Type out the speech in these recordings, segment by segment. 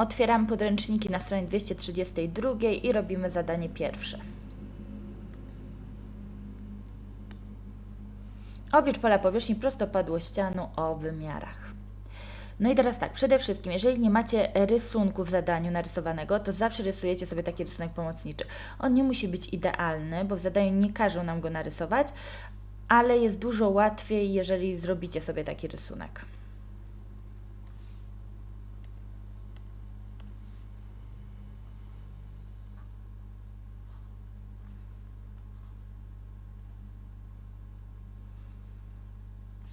Otwieramy podręczniki na stronie 232 i robimy zadanie pierwsze. Oblicz pola powierzchni prostopadłościanu o wymiarach. No i teraz tak, przede wszystkim, jeżeli nie macie rysunku w zadaniu narysowanego, to zawsze rysujecie sobie taki rysunek pomocniczy. On nie musi być idealny, bo w zadaniu nie każą nam go narysować, ale jest dużo łatwiej, jeżeli zrobicie sobie taki rysunek.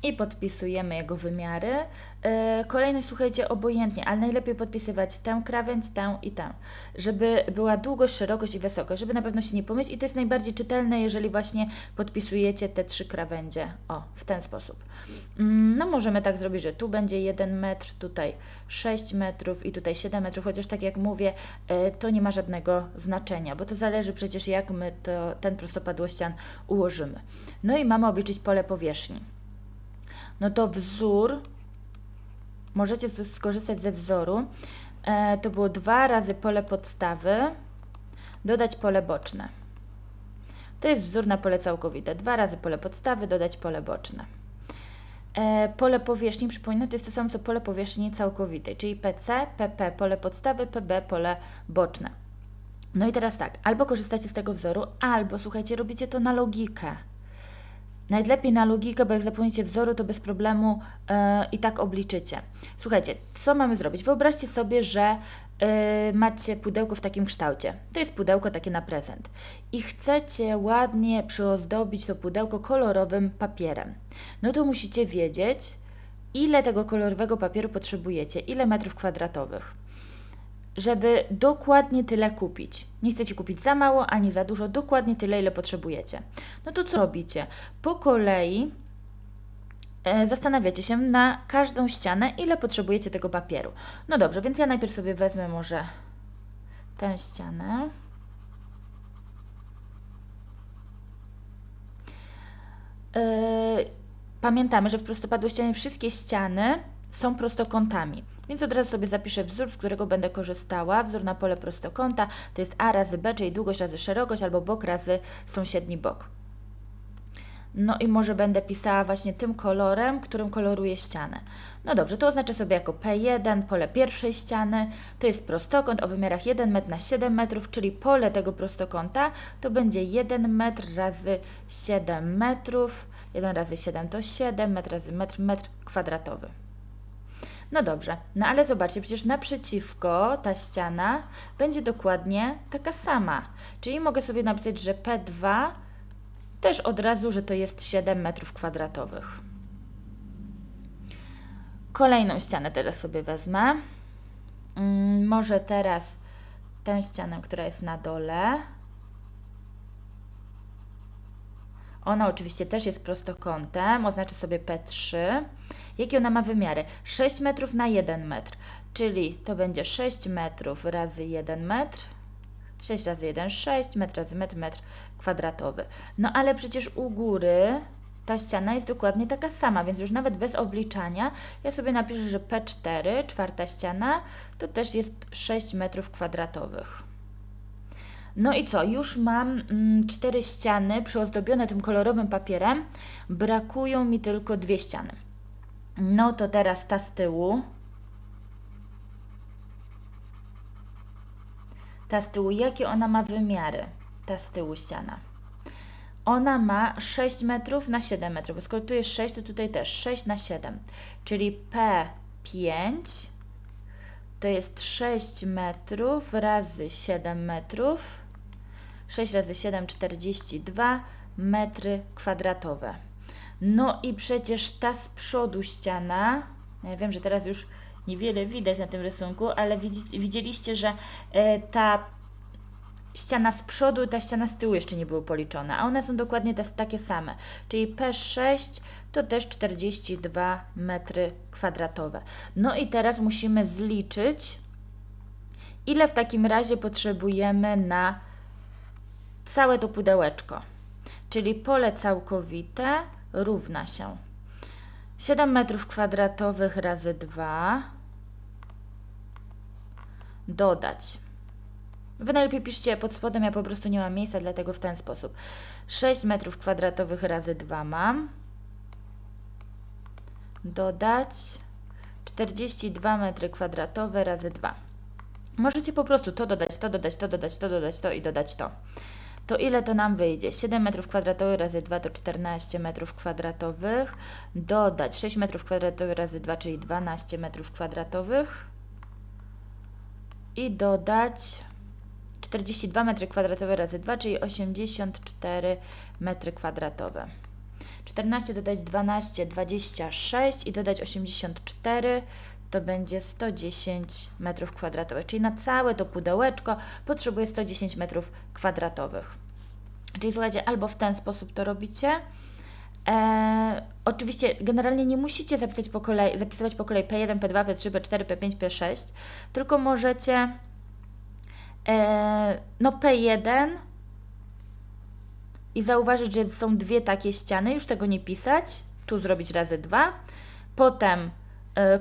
I podpisujemy jego wymiary. Yy, Kolejność słuchajcie obojętnie, ale najlepiej podpisywać tę krawędź, tę i tę, żeby była długość, szerokość i wysokość, żeby na pewno się nie pomylić i to jest najbardziej czytelne, jeżeli właśnie podpisujecie te trzy krawędzie, o, w ten sposób. Mm, No możemy tak zrobić, że tu będzie 1 metr, tutaj 6 metrów i tutaj 7 metrów, chociaż tak jak mówię, yy, to nie ma żadnego znaczenia, bo to zależy przecież jak my to, ten prostopadłościan ułożymy. No i mamy obliczyć pole powierzchni no to wzór, możecie skorzystać ze wzoru, e, to było dwa razy pole podstawy, dodać pole boczne. To jest wzór na pole całkowite. Dwa razy pole podstawy, dodać pole boczne. E, pole powierzchni, przypominam, to jest to samo co pole powierzchni całkowitej, czyli PC, PP pole podstawy, PB pole boczne. No i teraz tak, albo korzystacie z tego wzoru, albo słuchajcie, robicie to na logikę. Najlepiej na logikę, bo jak zapomnicie wzoru, to bez problemu e, i tak obliczycie. Słuchajcie, co mamy zrobić? Wyobraźcie sobie, że e, macie pudełko w takim kształcie. To jest pudełko takie na prezent. I chcecie ładnie przyozdobić to pudełko kolorowym papierem. No to musicie wiedzieć, ile tego kolorowego papieru potrzebujecie, ile metrów kwadratowych żeby dokładnie tyle kupić. Nie chcecie kupić za mało ani za dużo, dokładnie tyle, ile potrzebujecie. No to co robicie? Po kolei e, zastanawiacie się na każdą ścianę, ile potrzebujecie tego papieru. No dobrze, więc ja najpierw sobie wezmę może tę ścianę. E, Pamiętamy, że w prostopadłościanie wszystkie ściany są prostokątami. Więc od razu sobie zapiszę wzór, z którego będę korzystała. Wzór na pole prostokąta to jest A razy B, czyli długość razy szerokość, albo bok razy sąsiedni bok. No i może będę pisała właśnie tym kolorem, którym koloruję ścianę. No dobrze, to oznaczę sobie jako P1, pole pierwszej ściany. To jest prostokąt o wymiarach 1 metr na 7 metrów, czyli pole tego prostokąta to będzie 1 metr razy 7 metrów. 1 razy 7 to 7, metr razy metr, metr kwadratowy. No dobrze, no ale zobaczcie, przecież naprzeciwko ta ściana będzie dokładnie taka sama. Czyli mogę sobie napisać, że P2 też od razu, że to jest 7 metrów kwadratowych. Kolejną ścianę teraz sobie wezmę. Mm, może teraz tę ścianę, która jest na dole. Ona oczywiście też jest prostokątem, oznaczę sobie P3. Jakie ona ma wymiary? 6 metrów na 1 metr, czyli to będzie 6 metrów razy 1 metr. 6 razy 1, 6, metr razy metr, metr kwadratowy. No ale przecież u góry ta ściana jest dokładnie taka sama, więc już nawet bez obliczania ja sobie napiszę, że P4, czwarta ściana, to też jest 6 metrów kwadratowych. No i co? Już mam mm, cztery ściany przyozdobione tym kolorowym papierem. Brakują mi tylko dwie ściany. No to teraz ta z tyłu. Ta z tyłu, jakie ona ma wymiary? Ta z tyłu ściana. Ona ma 6 metrów na 7 metrów. Skoro tu jest 6, to tutaj też 6 na 7. Czyli P5 to jest 6 metrów razy 7 metrów. 6 razy 7, 42 metry kwadratowe. No i przecież ta z przodu ściana, ja wiem, że teraz już niewiele widać na tym rysunku, ale widzi- widzieliście, że e, ta ściana z przodu i ta ściana z tyłu jeszcze nie były policzone, a one są dokładnie te, takie same. Czyli P6 to też 42 metry kwadratowe. No i teraz musimy zliczyć, ile w takim razie potrzebujemy na całe to pudełeczko. Czyli pole całkowite równa się 7 metrów kwadratowych razy 2 dodać. Wy najlepiej piszcie pod spodem, ja po prostu nie mam miejsca, dlatego w ten sposób. 6 metrów kwadratowych razy 2 mam. Dodać 42 metry kwadratowe razy 2. Możecie po prostu to dodać, to dodać, to dodać, to dodać, to i dodać to. To ile to nam wyjdzie? 7 metrów kwadratowych razy 2 to 14 metrów kwadratowych. Dodać 6 metrów kwadratowych razy 2, czyli 12 metrów kwadratowych. I dodać 42 metry kwadratowe razy 2, czyli 84 metry kwadratowe. 14 dodać 12, 26 i dodać 84 to będzie 110 metrów kwadratowych. Czyli na całe to pudełeczko potrzebuję 110 metrów kwadratowych. Czyli słuchajcie, albo w ten sposób to robicie. E, oczywiście generalnie nie musicie zapisać po kolei, zapisywać po kolei P1, P2, P3, P4, P5, P6, tylko możecie e, no P1 i zauważyć, że są dwie takie ściany, już tego nie pisać, tu zrobić razy dwa, potem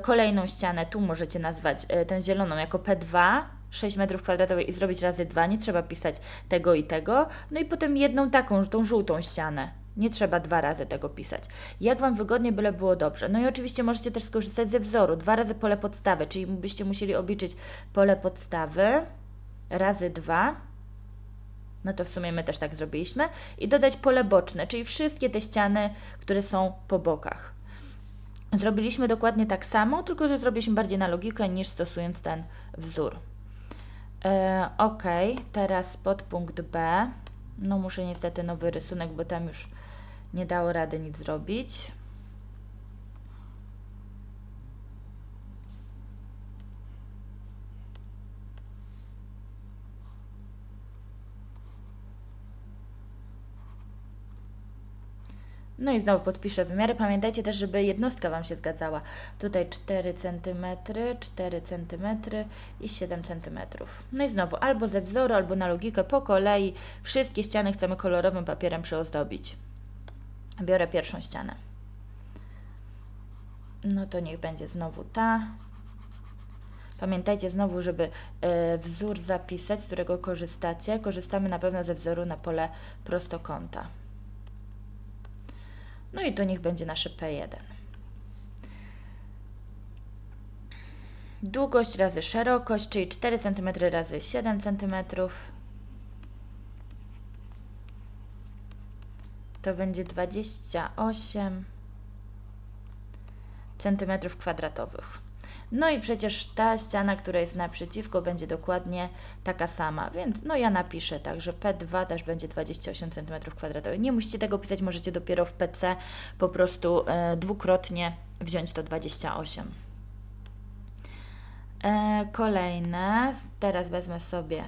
kolejną ścianę, tu możecie nazwać e, tę zieloną jako P2, 6 metrów kwadratowych i zrobić razy 2, nie trzeba pisać tego i tego, no i potem jedną taką, tą żółtą ścianę. Nie trzeba dwa razy tego pisać. Jak Wam wygodnie, byle było dobrze. No i oczywiście możecie też skorzystać ze wzoru. Dwa razy pole podstawy, czyli byście musieli obliczyć pole podstawy razy 2 no to w sumie my też tak zrobiliśmy, i dodać pole boczne, czyli wszystkie te ściany, które są po bokach. Zrobiliśmy dokładnie tak samo, tylko że zrobiliśmy bardziej na logikę niż stosując ten wzór. E, ok, teraz podpunkt B. No muszę niestety nowy rysunek, bo tam już nie dało rady nic zrobić. No i znowu podpiszę wymiary. Pamiętajcie też, żeby jednostka Wam się zgadzała. Tutaj 4 cm, 4 cm i 7 cm. No i znowu albo ze wzoru, albo na logikę po kolei. Wszystkie ściany chcemy kolorowym papierem przyozdobić. Biorę pierwszą ścianę. No to niech będzie znowu ta. Pamiętajcie znowu, żeby e, wzór zapisać, z którego korzystacie. Korzystamy na pewno ze wzoru na pole prostokąta. No i to niech będzie nasze P1. Długość razy szerokość, czyli 4 cm razy 7 cm. To będzie 28 cm kwadratowych. No i przecież ta ściana, która jest naprzeciwko, będzie dokładnie taka sama, więc no ja napiszę tak, że P2 też będzie 28 cm2. Nie musicie tego pisać, możecie dopiero w PC po prostu e, dwukrotnie wziąć to 28. E, kolejne, teraz wezmę sobie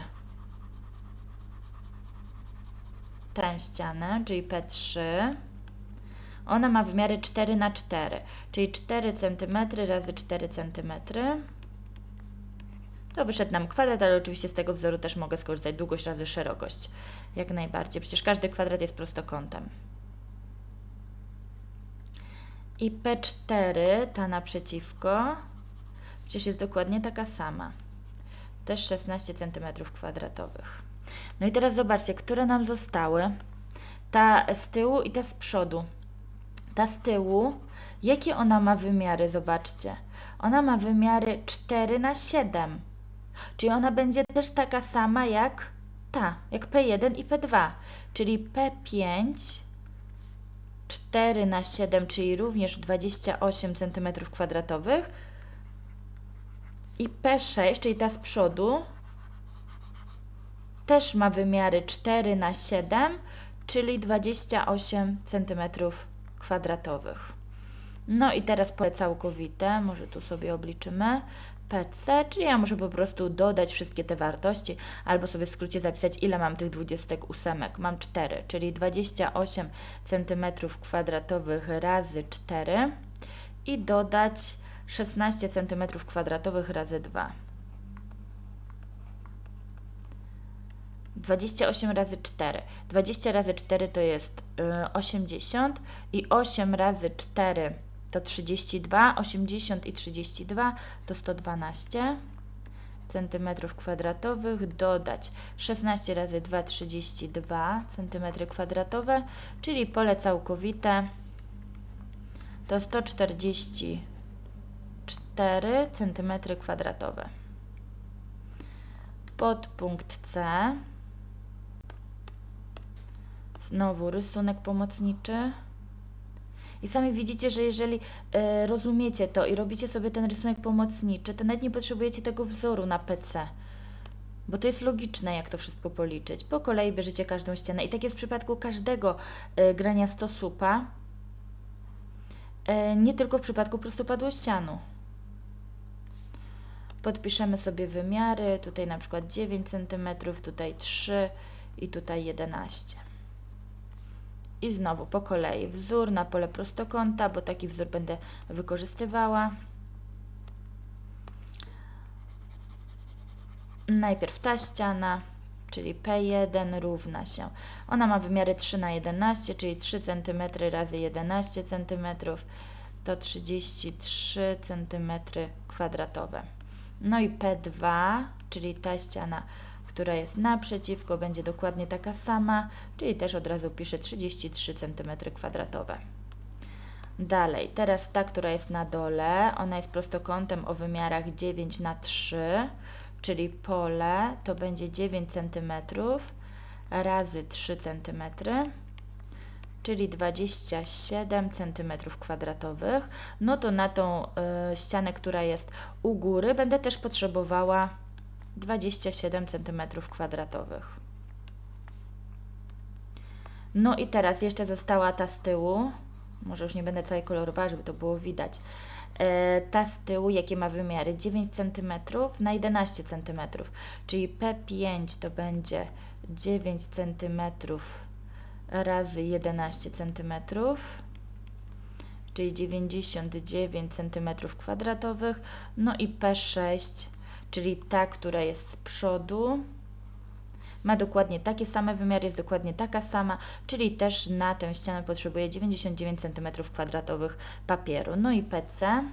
tę ścianę, czyli P3. Ona ma wymiary 4 na 4, czyli 4 cm razy 4 cm. To wyszedł nam kwadrat, ale oczywiście z tego wzoru też mogę skorzystać długość razy szerokość. Jak najbardziej. Przecież każdy kwadrat jest prostokątem. I P4, ta naprzeciwko, przecież jest dokładnie taka sama. Też 16 cm kwadratowych. No i teraz zobaczcie, które nam zostały. Ta z tyłu i ta z przodu ta z tyłu, jakie ona ma wymiary? Zobaczcie. Ona ma wymiary 4 na 7. Czyli ona będzie też taka sama jak ta, jak P1 i P2. Czyli P5 4 na 7, czyli również 28 cm2. I P6, czyli ta z przodu, też ma wymiary 4 na 7, czyli 28 cm2 kwadratowych. No i teraz pole całkowite, może tu sobie obliczymy. PC, czyli ja muszę po prostu dodać wszystkie te wartości, albo sobie w skrócie zapisać, ile mam tych 28. Mam 4, czyli 28 cm kwadratowych razy 4 i dodać 16 cm kwadratowych razy 2. 28 razy 4. 20 razy 4 to jest 80 y, i 8 razy 4 to 32, 80 i 32 to 112 cm kwadratowych, dodać 16 razy 2, 32 cm kwadratowe, czyli pole całkowite to 144 cm kwadratowe. Podpunkt C. Znowu rysunek pomocniczy. I sami widzicie, że jeżeli e, rozumiecie to i robicie sobie ten rysunek pomocniczy, to nawet nie potrzebujecie tego wzoru na PC. Bo to jest logiczne, jak to wszystko policzyć. Po kolei bierzecie każdą ścianę. I tak jest w przypadku każdego e, grania stosupa. E, nie tylko w przypadku prostopadłościanu. Podpiszemy sobie wymiary. Tutaj na przykład 9 cm, tutaj 3 i tutaj 11 i znowu po kolei wzór na pole prostokąta, bo taki wzór będę wykorzystywała. Najpierw ta ściana, czyli P1 równa się. Ona ma wymiary 3 na 11, czyli 3 cm razy 11 cm to 33 cm kwadratowe. No i P2, czyli ta ściana która jest naprzeciwko, będzie dokładnie taka sama, czyli też od razu piszę 33 cm2. Dalej, teraz ta, która jest na dole, ona jest prostokątem o wymiarach 9 na 3, czyli pole to będzie 9 cm razy 3 cm, czyli 27 cm2. No to na tą y, ścianę, która jest u góry, będę też potrzebowała 27 cm2. No i teraz jeszcze została ta z tyłu. Może już nie będę całej kolorowała, żeby to było widać. E, ta z tyłu, jakie ma wymiary? 9 cm na 11 cm, czyli P5 to będzie 9 cm razy 11 cm, czyli 99 cm kwadratowych. No i P6 czyli ta, która jest z przodu, ma dokładnie takie same wymiary, jest dokładnie taka sama, czyli też na tę ścianę potrzebuje 99 cm2 papieru. No i PC,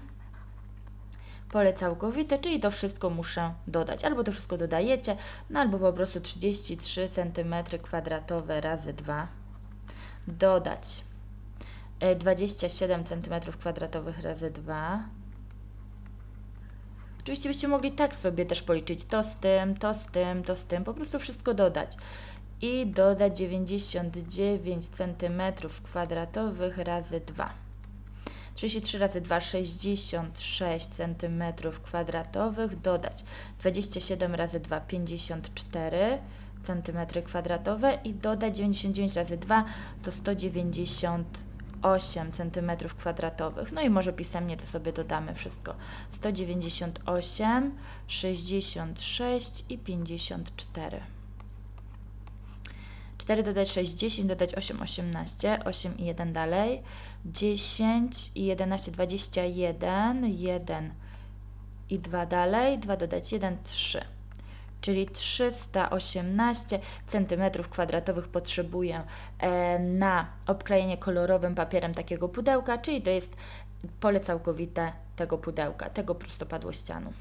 pole całkowite, czyli to wszystko muszę dodać. Albo to wszystko dodajecie, no albo po prostu 33 cm2 razy 2 dodać 27 cm2 razy 2 Oczywiście byście mogli tak sobie też policzyć to z tym, to z tym, to z tym, po prostu wszystko dodać. I dodać 99 cm kwadratowych razy 2. 33 razy 2, 66 cm kwadratowych dodać 27 razy 2, 54 cm kwadratowe i dodać 99 razy 2 to 190 cm 198 cm2. No i może pisemnie to sobie dodamy wszystko. 198, 66 i 54. 4 dodać 6, 10, dodać 8, 18, 8 i 1 dalej, 10 i 11, 21, 1 i 2 dalej, 2 dodać 1, 3 czyli 318 cm2 potrzebuję e, na obklejenie kolorowym papierem takiego pudełka, czyli to jest pole całkowite tego pudełka, tego prostopadłościanu.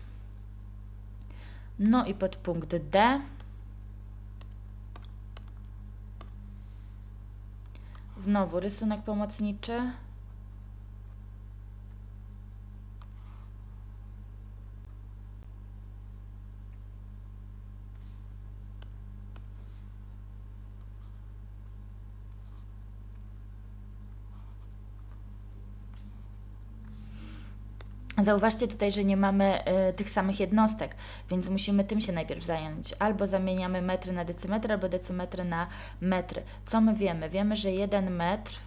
No i pod punkt D znowu rysunek pomocniczy. Zauważcie tutaj, że nie mamy y, tych samych jednostek, więc musimy tym się najpierw zająć. Albo zamieniamy metry na decymetry, albo decymetry na metry. Co my wiemy? Wiemy, że 1 metr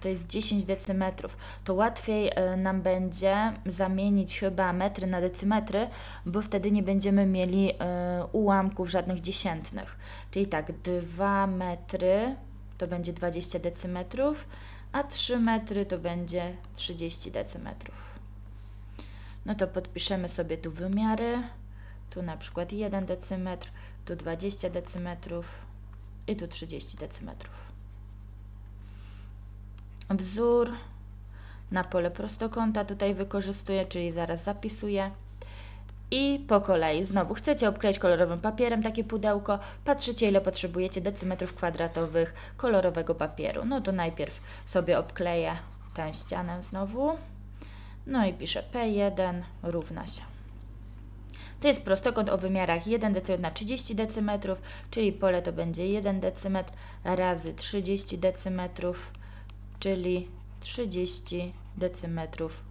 to jest 10 decymetrów. To łatwiej y, nam będzie zamienić chyba metry na decymetry, bo wtedy nie będziemy mieli y, ułamków żadnych dziesiętnych. Czyli tak, 2 metry to będzie 20 decymetrów, a 3 metry to będzie 30 decymetrów no to podpiszemy sobie tu wymiary. Tu na przykład 1 decymetr, tu 20 decymetrów i tu 30 decymetrów. Wzór na pole prostokąta tutaj wykorzystuję, czyli zaraz zapisuję. I po kolei znowu chcecie obkleić kolorowym papierem takie pudełko, patrzycie ile potrzebujecie decymetrów kwadratowych kolorowego papieru. No to najpierw sobie obkleję tę ścianę znowu. No i piszę P1 równa się. To jest prostokąt o wymiarach 1 dm na 30 dm, czyli pole to będzie 1 dm razy 30 dm, czyli 30 dm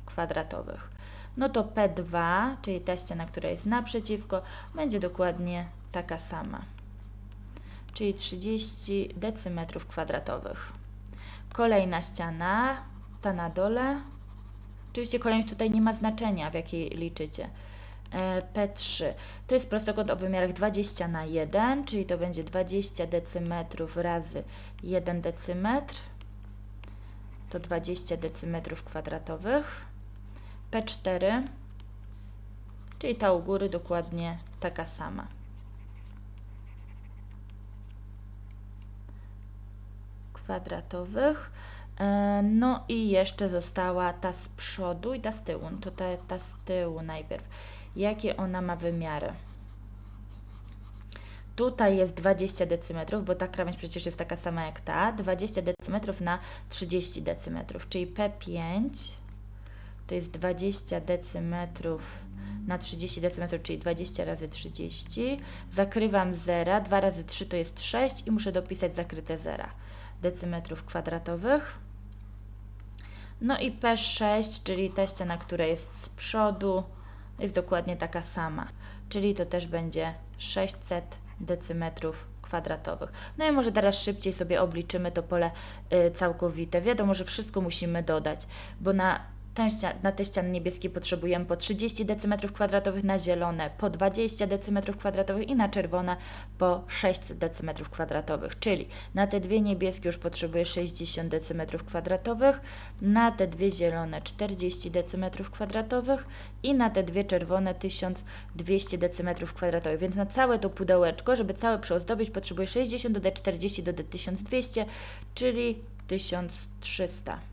kwadratowych. No to P2, czyli ta ściana, która jest naprzeciwko, będzie dokładnie taka sama, czyli 30 dm kwadratowych. Kolejna ściana, ta na dole. Oczywiście kolejność tutaj nie ma znaczenia, w jakiej liczycie. E, P3 to jest prostokąt o wymiarach 20 na 1, czyli to będzie 20 decymetrów razy 1 decymetr. To 20 decymetrów kwadratowych. P4, czyli ta u góry dokładnie taka sama. kwadratowych. E, No i jeszcze została ta z przodu i ta z tyłu. To ta, ta z tyłu najpierw. Jakie ona ma wymiary? Tutaj jest 20 decymetrów, bo ta krawędź przecież jest taka sama jak ta. 20 decymetrów na 30 decymetrów, czyli P5 to jest 20 decymetrów na 30 decymetrów, czyli 20 razy 30. Zakrywam zera, 2 razy 3 to jest 6 i muszę dopisać zakryte zera decymetrów kwadratowych. No i P6, czyli ta ściana, która jest z przodu, jest dokładnie taka sama, czyli to też będzie 600 decymetrów kwadratowych. No i może teraz szybciej sobie obliczymy to pole y, całkowite. Wiadomo, że wszystko musimy dodać, bo na na te ściany niebieskie potrzebujemy po 30 decymetrów kwadratowych, na zielone po 20 decymetrów kwadratowych i na czerwone po 600 decymetrów kwadratowych. Czyli na te dwie niebieskie już potrzebuję 60 decymetrów kwadratowych, na te dwie zielone 40 decymetrów kwadratowych i na te dwie czerwone 1200 decymetrów kwadratowych. Więc na całe to pudełeczko, żeby całe przyozdobić, potrzebuję 60 dodać 40 dodać 1200, czyli 1300.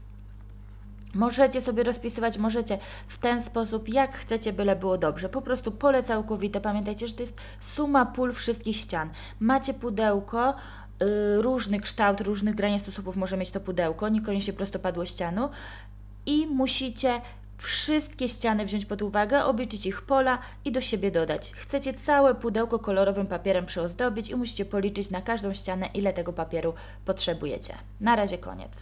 Możecie sobie rozpisywać, możecie w ten sposób, jak chcecie, byle było dobrze. Po prostu pole całkowite. Pamiętajcie, że to jest suma pól wszystkich ścian. Macie pudełko, y, różny kształt, różnych grania stosunków może mieć to pudełko, niekoniecznie prostopadłościanu i musicie wszystkie ściany wziąć pod uwagę, obliczyć ich pola i do siebie dodać. Chcecie całe pudełko kolorowym papierem przyozdobić i musicie policzyć na każdą ścianę, ile tego papieru potrzebujecie. Na razie koniec.